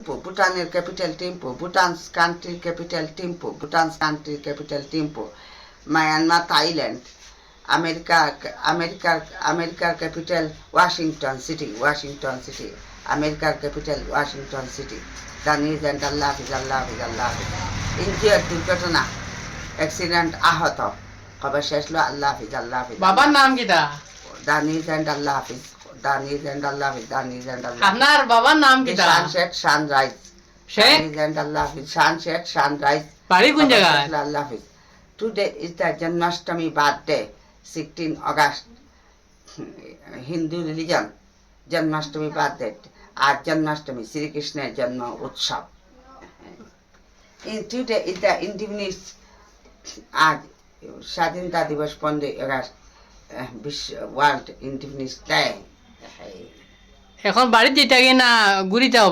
ভুটানের ক্যাপিটাল টিম্পু ভুটান কান্ট্রির ক্যাপিটাল টিম্পু ভুটান কান্ট্রির capital Thimphu Myanmar Thailand America আমেরিকার আমেরিকার capital Washington city Washington city আমেরিকার capital Washington city the news and আল্লাহ হাফিজ আল্লাহ হাফিজ আল্লাহ হাফিজ ইন্ডিয়ার দুর্ঘটনা অ্যাক্সিডেন্ট আহত খবর শেষ হলো আল্লাহ হাফিজ আল্লাহ হাফিজ বাবার নাম কিটা দ্য নিউজ অ্যান্ড আল্লাহ হাফিজ দ্য হাফিজ দ্য নিউজ অ্যান্ড আল্লাহ আপনার বাবার নাম কিটা শান Sheikh Sheikh. Shan Sheikh, Shan Rais. বাড়ি কোন জায়গায় Hafiz. Today is the Janmashtami birthday, 16 August. Hindu religion, Janmashtami birthday. আর জন্মাষ্টমী শ্রীকৃষ্ণের জন্ম উৎসব today is the Independence আজ স্বাধীনতা দিবস পনেরোই আগস্ট আহ, বিশ্ব ওয়ার্ল্ড ইন্ডিপেন্ডেন্স ডে এখন বাড়িতে গিয়ে না ঘুরিতে যাও